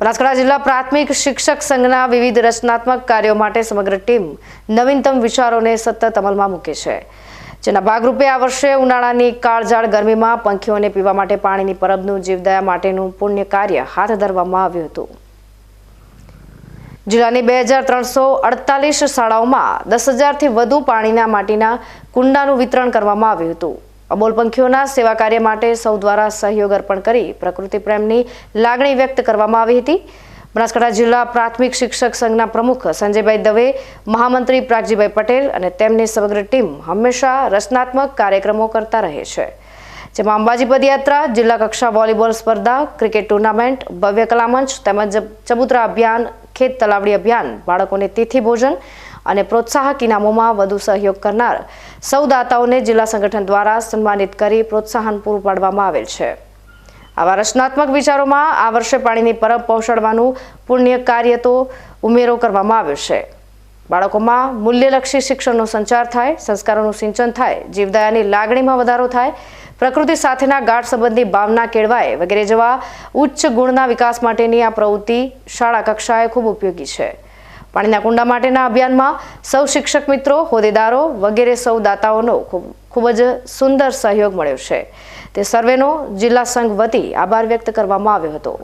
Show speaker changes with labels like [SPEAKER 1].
[SPEAKER 1] બનાસકાંઠા જિલ્લા પ્રાથમિક શિક્ષક સંઘના વિવિધ રચનાત્મક કાર્યો માટે સમગ્ર ટીમ નવીનતમ વિચારોને સતત અમલમાં મૂકે છે. જેના ભાગરૂપે આ વર્ષે ઉનાળાની કાળઝાળ ગરમીમાં પંખીઓને પીવા માટે પાણીની પરબનું જીવદયા માટેનું પુણ્ય કાર્ય હાથ ધરવામાં આવ્યું હતું. જિલ્લાની બે હજાર ત્રણસો અડતાલીસ શાળાઓમાં દસ હજારથી વધુ પાણીના માટીના કુંડાનું વિતરણ કરવામાં આવ્યું હતું. અબોલ પંખીઓના સેવા કાર્ય માટે સૌ દ્વારા સહયોગ અર્પણ કરી પ્રકૃતિ પ્રેમની લાગણી વ્યક્ત કરવામાં આવી હતી. બનાસકાંઠા જિલ્લા પ્રાથમિક શિક્ષક સંઘના પ્રમુખ સંજયભાઈ દવે, મહામંત્રી પ્રાગજીભાઈ પટેલ અને તેમની સમગ્ર ટીમ હંમેશા રચનાત્મક કાર્યક્રમો કરતા રહે છે. જેમાં અંબાજી પદયાત્રા, જિલ્લા કક્ષા વોલીબોલ સ્પર્ધા, ક્રિકેટ ટુર્નામેન્ટ, ભવ્ય કલામંચ તેમજ ચબુતરા અભિયાન, ખેત તલાવડી અભિયાન, બાળકોને તિથિ ભોજન અને પ્રોત્સાહક ઇનામોમાં વધુ સહયોગ કરનાર સૌ દાતાઓને જિલ્લા સંગઠન દ્વારા સન્માનિત કરી પ્રોત્સાહન પૂરું પાડવામાં આવેલ છે. આવા રચનાત્મક વિચારોમાં આ વર્ષે પાણીની પરબ પહોંચાડવાનું પુણ્ય કાર્ય તો ઉમેરો કરવામાં આવ્યો છે. બાળકોમાં મૂલ્યલક્ષી શિક્ષણનો સંચાર થાય, સંસ્કારોનું સિંચન થાય, જીવદયાની લાગણીમાં વધારો થાય, પ્રકૃતિ સાથેના ગાઢ સંબંધની ભાવના કેળવાય વગેરે જેવા ઉચ્ચ ગુણના વિકાસ માટેની આ પ્રવૃત્તિ શાળા કક્ષાએ ખૂબ ઉપયોગી છે. પાણીના કુંડા માટેના અભિયાનમાં સૌ શિક્ષક મિત્રો, હોદ્દેદારો વગેરે સૌ દાતાઓનો ખૂબ જ સુંદર સહયોગ મળ્યો છે. તે સર્વેનો જિલ્લા સંઘ વતી આભાર વ્યક્ત કરવામાં આવ્યો હતો.